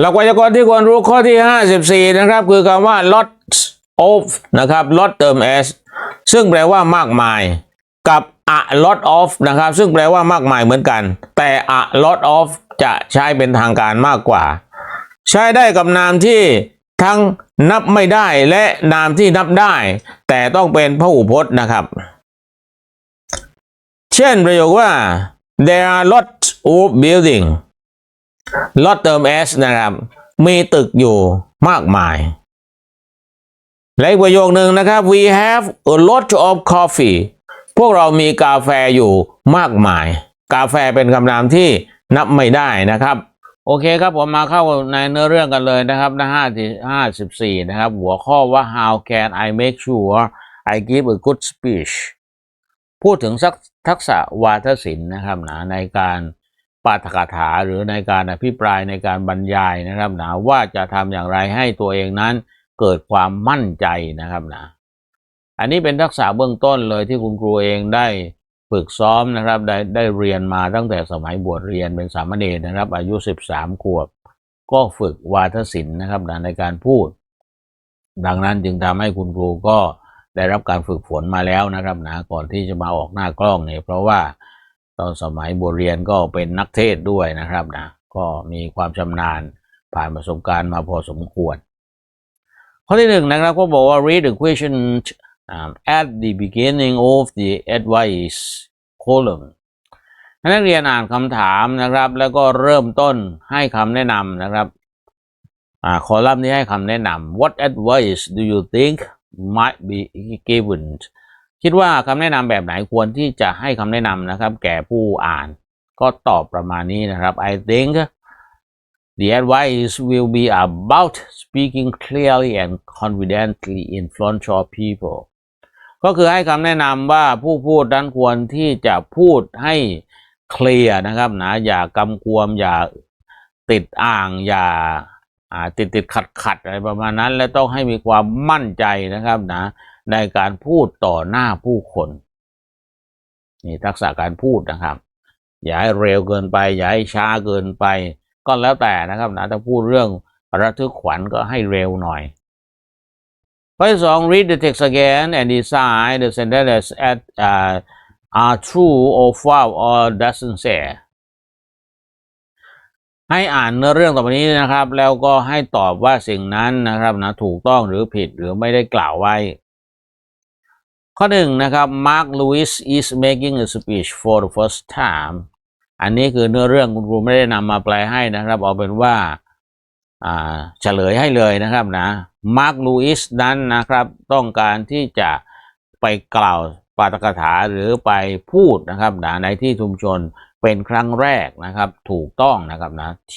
หลักไวยากรณ์ที่ควรรู้ข้อที่ 54 นะครับ คือคำว่า lot of นะครับ lot เติม s ซึ่งแปลว่ามากมาย กับ a lot of นะครับ ซึ่งแปลว่ามากมายเหมือนกัน แต่ a lot of จะใช้เป็นทางการมากกว่า ใช้ได้กับนามที่ทั้งนับไม่ได้และนามที่นับได้ แต่ต้องเป็นพหูพจน์นะครับ เช่นประโยคว่า there are lots of building lot เติม s นะครับ มีตึกอยู่มากมาย และอีกประโยคหนึ่งนะครับ we have a lot of coffee พวกเรามีกาแฟอยู่มากมาย กาแฟเป็นคำนามที่นับไม่ได้นะครับ โอเคครับผมมาเข้าในเนื้อเรื่องกันเลยนะครับหน้าห้าห้าสิบสี่นะครับ หัวข้อว่า how can I make sure I give a good speech พูดถึงทักษะวาทศิลป์นะครับนะในการ ปาฐกถาหรือในการอภิปรายในการบรรยายนะครับนะว่าจะทำอย่างไรให้ตัวเองนั้นเกิดความมั่นใจนะครับนะอันนี้เป็นทักษะเบื้องต้นเลยที่คุณครูเองได้ฝึกซ้อมนะครับได้ได้เรียนมาตั้งแต่สมัยบวชเรียนเป็นสามเณรนะครับ อายุ 13 ขวบ ก็ฝึกวาทศิลป์นะครับนะในการพูด ดังนั้นจึงทำให้คุณครูก็ได้รับการฝึกฝนมาแล้วนะครับนะก่อนที่จะมาออกหน้ากล้องเนี่ยเพราะว่า ตอนสมัยบวชเรียนก็เป็นนักเทศด้วยนะครับนะก็มีความชำนาญผ่านประสบการณ์มาพอสมควร ข้อที่หนึ่งนะครับก็บอกว่า read the question um, at the beginning of the advice column นักเรียนอ่านคำถามนะครับ แล้วก็เริ่มต้นให้คำแนะนำนะครับอ่าคอลัมน์นี้ให้คำแนะนำ What advice do you think might be given คิดว่าคำแนะนำแบบไหนควรที่จะให้คำแนะนำนะครับ แก่ผู้อ่าน ก็ตอบประมาณนี้นะครับ I think the advice will be about speaking clearly and confidently in front of people ก็คือให้คำแนะนำว่าผู้พูดนั้นควรที่จะพูดให้เคลียร์นะครับนะอย่ากำกวมอย่าติดอ่างอย่าอ่าติดติดขัดขัดอะไรประมาณนั้น และต้องให้มีความมั่นใจนะครับนะ ในการพูดต่อหน้าผู้คนนี่ทักษะการพูดนะครับ อย่าให้เร็วเกินไป อย่าให้ช้าเกินไป ก็แล้วแต่นะครับนะถ้าพูดเรื่องระทึกขวัญก็ให้เร็วหน่อยข้อที่สอง read the text again and decide the sentences at uh, are true or false or doesn't say ให้อ่านเนื้อเรื่องต่อไปนี้นะครับ แล้วก็ให้ตอบว่าสิ่งนั้นนะครับนะถูกต้องหรือผิดหรือไม่ได้กล่าวไว้ ข้อหนึ่งนะครับ Mark Lewis is making a speech for the first time อันนี้คือเนื้อเรื่องคุณครูไม่ได้นำมาแปลให้นะครับ เอาเป็นว่าเฉลยให้เลยนะครับนะมาร์คลูอิสนั้นนะครับ ต้องการที่จะไปกล่าวปาฐกถาหรือไปพูดนะครับนะในที่ชุมชนเป็นครั้งแรกนะครับ ถูกต้องนะครับนะ T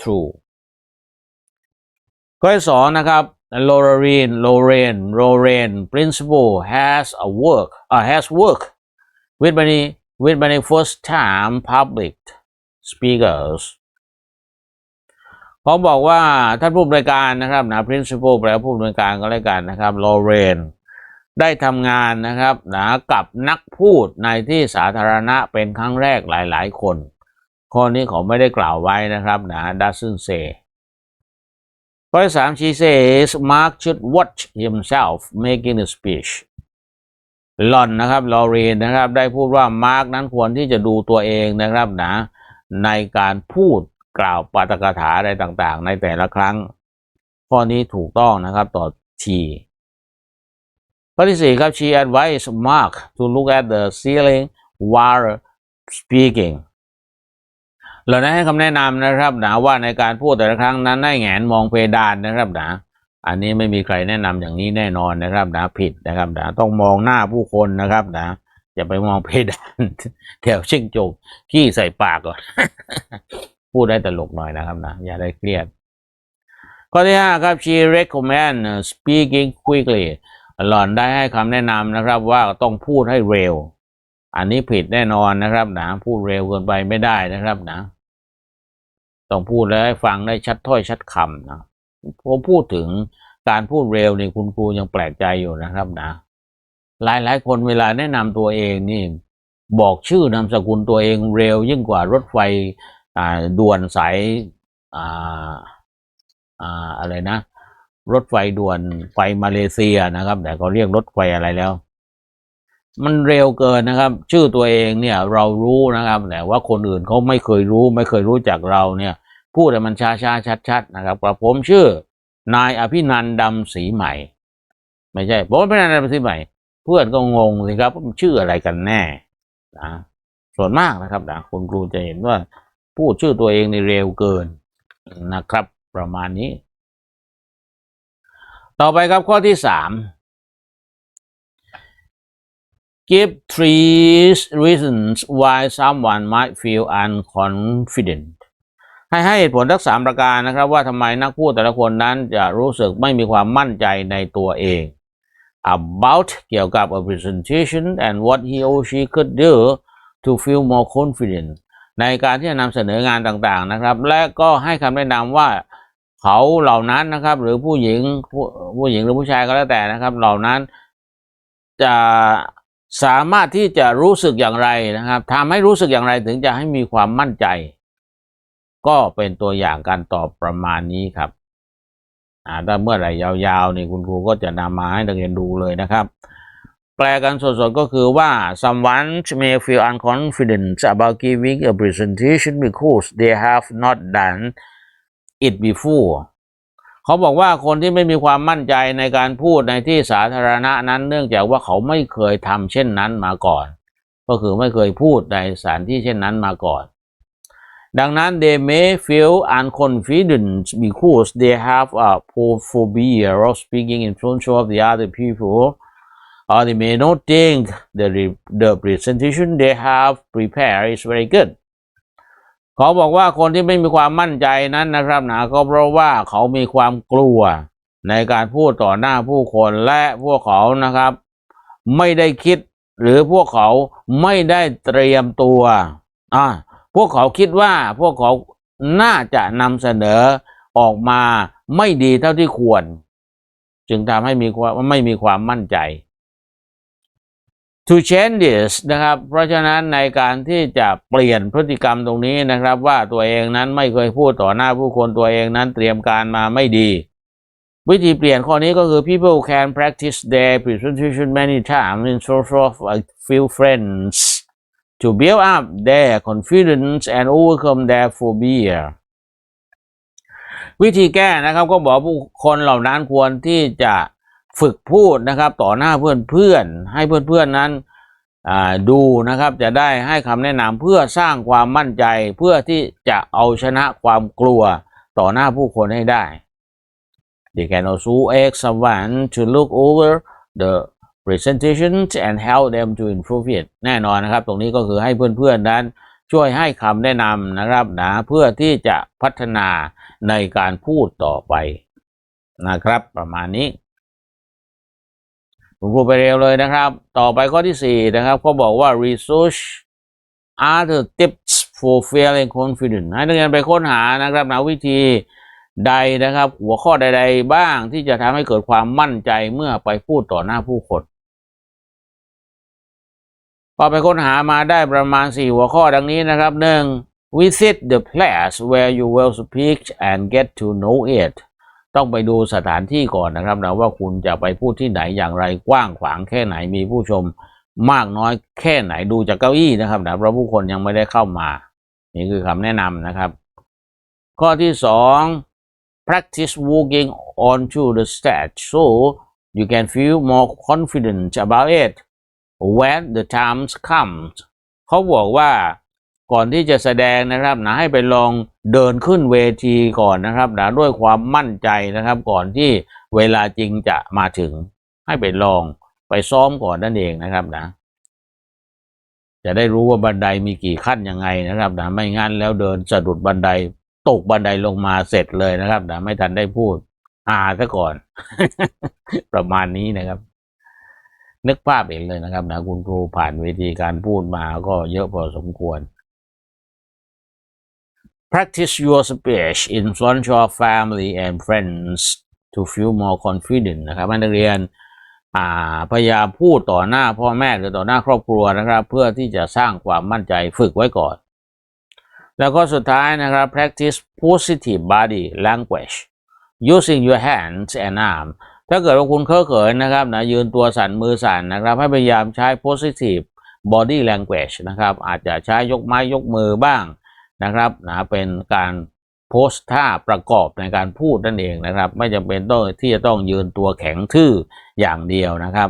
true ข้อสองนะครับ Lorraine Lorraine Lorraine principal has a work uh, has work with many with many first time public speakers เขาบอกว่าท่านผู้บริการนะครับนะ principal แปลว่าผู้บริการก็แล้วกันนะครับลอเรนได้ทำงานนะครับนะกับนักพูดในที่สาธารณะเป็นครั้งแรกหลาย ๆ คน ข้อนี้เขาไม่ได้กล่าวไว้นะครับนะ doesn't say ข้อที่สาม she says Mark should watch himself making a speech หล่อนนะครับลอเรนนะครับ ได้พูดว่ามาร์กนั้นควรที่จะดูตัวเองนะครับนะในการพูดกล่าวปาฐกถาอะไรต่างๆ ในแต่ละครั้ง ข้อนี้ถูกต้องนะครับต่อทีข้อที่สี่ครับ she advised Mark to look at the ceiling while speaking เราได้ให้คำแนะนำนะครับนะว่าในการพูดแต่ละครั้งนั้นให้แงนมองเพดานนะครับนะอันนี้ไม่มีใครแนะนำอย่างนี้แน่นอนนะครับนะผิดนะครับนะต้องมองหน้าผู้คนนะครับนะอย่าไปมองเพดานแถวชิงจกขี้ใส่ปากก่อนพูดได้ตลกหน่อยนะครับนะอย่าได้เครียดข้อที่ห้าครับ she recommend speaking quickly หล่อนได้ให้คำแนะนำนะครับ ว่าต้องพูดให้เร็ว อันนี้ผิดแน่นอนนะครับนะพูดเร็วเกินไปไม่ได้นะครับนะ ต้องพูดแล้วให้ฟังได้ชัดถ้อยชัดคำนะผมพูดถึงการพูดเร็วนี่คุณครูยังแปลกใจอยู่นะครับนะ หลายหลายคนเวลาแนะนำตัวเองนี่ บอกชื่อนามสกุลตัวเองเร็วยิ่งกว่ารถไฟด่วนสายอ่าอ่าอะไรนะ รถไฟด่วนไปมาเลเซียนะครับ แต่เขาเรียกรถไฟอะไรแล้ว มันเร็วเกินนะครับ ชื่อตัวเองเนี่ยเรารู้นะครับ แต่ว่าคนอื่นเขาไม่เคยรู้ ไม่เคยรู้จักเราเนี่ย พูดแต่มันช้าช้าชัดชัดนะครับกระผมชื่อ นายอภินันดำศรีใหม่ ไม่ใช่ผมอภินันดำศรีใหม่ เพื่อนก็งงสิครับว่ามันชื่ออะไรกันแน่นะส่วนมากนะครับนะคุณครูจะเห็นว่า พูดชื่อตัวเองในเร็วเกินนะครับ ประมาณนี้ ต่อไปครับข้อที่สาม give three reasons why someone might feel unconfident ให้ให้เหตุผลทั้งสามประการนะครับ ว่าทำไมนักพูดแต่ละคนนั้นจะรู้สึกไม่มีความมั่นใจในตัวเอง about เกี่ยวกับ a presentation and what he or she could do to feel more confident ในการที่จะนำเสนองานต่างๆนะครับ และก็ให้คำแนะนำว่าเขาเหล่านั้นนะครับ หรือผู้หญิงผู้ผู้หญิงหรือผู้ชายก็แล้วแต่นะครับ เหล่านั้นจะสามารถที่จะรู้สึกอย่างไรนะครับทำให้รู้สึกอย่างไรถึงจะให้มีความมั่นใจ ก็เป็นตัวอย่างการตอบประมาณนี้ครับอ่าถ้าเมื่อไหร่ยาวๆนี่คุณครูก็จะนำมาให้นักเรียนดูเลยนะครับ แปลกันสดๆก็คือว่า someone may feel unconfident about giving a presentation because they have not done it before เขาบอกว่าคนที่ไม่มีความมั่นใจในการพูดในที่สาธารณะนั้น เนื่องจากว่าเขาไม่เคยทำเช่นนั้นมาก่อน ก็คือไม่เคยพูดในสถานที่เช่นนั้นมาก่อน ดังนั้น they may feel unconfident because they have a phobia of speaking in front of the other people or they may not think the, the presentation they have prepared is very good เขาบอกว่าคนที่ไม่มีความมั่นใจนั้นนะครับนะก็เพราะว่าเขามีความกลัวในการพูดต่อหน้าผู้คนและพวกเขานะครับ ไม่ได้คิดหรือพวกเขาไม่ได้เตรียมตัวอ่า พวกเขาคิดว่าพวกเขาน่าจะนำเสนอออกมาไม่ดีเท่าที่ควร จึงทำให้มีความไม่มีความมั่นใจ to change this นะครับ เพราะฉะนั้นในการที่จะเปลี่ยนพฤติกรรมตรงนี้นะครับ ว่าตัวเองนั้นไม่เคยพูดต่อหน้าผู้คนตัวเองนั้นเตรียมการมาไม่ดี วิธีเปลี่ยนข้อนี้ก็คือ people can practice their presentation many times in front of a few friends to build up their confidence and overcome their phobia วิธีแก้นะครับก็บอกผู้คนเหล่านั้นควรที่จะฝึกพูดนะครับ ต่อหน้าเพื่อนๆ ให้เพื่อนๆนั้นดูนะครับจะได้ให้คำแนะนำเพื่อสร้างความมั่นใจเพื่อที่จะเอาชนะความกลัวต่อหน้าผู้คนให้ได้ They can also ask someone to look over the presentation and help them to improve it แน่นอนนะครับ ตรงนี้ก็คือให้เพื่อนๆนั้นช่วยให้คำแนะนำนะครับนะเพื่อที่จะพัฒนาในการพูดต่อไปนะครับ ประมาณนี้ผมพูดไปเร็วเลยนะครับ ต่อไปข้อที่สี่นะครับเขาบอกว่า research other tips for feeling confident ให้นักเรียนไปค้นหานะครับนะวิธีใดนะครับ หัวข้อใด ๆ บ้างที่จะทำให้เกิดความมั่นใจเมื่อไปพูดต่อหน้าผู้คน พอไปค้นหามาได้ประมาณสี่หัวข้อดังนี้นะครับหนึ่ง visit the place where you will speak and get to know it ต้องไปดูสถานที่ก่อนนะครับนะว่าคุณจะไปพูดที่ไหนอย่างไรกว้างขวางแค่ไหนมีผู้ชมมากน้อยแค่ไหนดูจากเก้าอี้นะครับนะเพราะผู้คนยังไม่ได้เข้ามา นี่คือคำแนะนำนะครับ ข้อที่สอง practice walking onto the stage so you can feel more confident about it when the time comes เขาบอกว่าก่อนที่จะแสดงนะครับนะให้ไปลองเดินขึ้นเวทีก่อนนะครับนะด้วยความมั่นใจนะครับ ก่อนที่เวลาจริงจะมาถึง ให้ไปลองไปซ้อมก่อนนั่นเองนะครับนะ จะได้รู้ว่าบันไดมีกี่ขั้นยังไงนะครับนะไม่งั้นแล้วเดินสะดุดบันไดตกบันไดลงมาเสร็จเลยนะครับนะไม่ทันได้พูดอาซะก่อน ประมาณนี้นะครับ นึกภาพเองเลยนะครับนะคุณครูผ่านเวทีการพูดมาก็เยอะพอสมควร practice your speech in front of family and friends to feel more confident นะครับนักเรียนพยายามพูดต่อหน้าพ่อแม่หรือต่อหน้าครอบครัวนะครับ เพื่อที่จะสร้างความมั่นใจฝึกไว้ก่อน แล้วก็สุดท้ายนะครับ practice positive body language using your hands and arms ถ้าเกิดว่าคุณเคอะเขินนะครับนะยืนตัวสั่นมือสั่นนะครับ ให้พยายามใช้ positive body language นะครับ อาจจะใช้ยกไม้ยกมือบ้างนะครับนะเป็นการโพสท่าประกอบในการพูดนั่นเองนะครับ ไม่จำเป็นต้องที่จะต้องยืนตัวแข็งทื่ออย่างเดียวนะครับ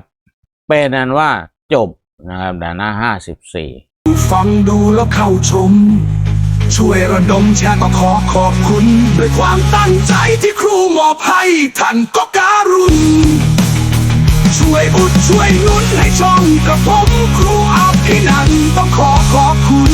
เป็นนั้นว่าจบนะครับด่านหน้าห้าสิบสี่ฟังดูแล้วเข้าชม ช่วยระดมแชร์ก็ขอขอบคุณ ด้วยความตั้งใจที่ครูมอบให้ท่านก็การุณช่วยอุดช่วยนุนให้ช่องกับผมครูอาภินันต้องขอขอบคุณ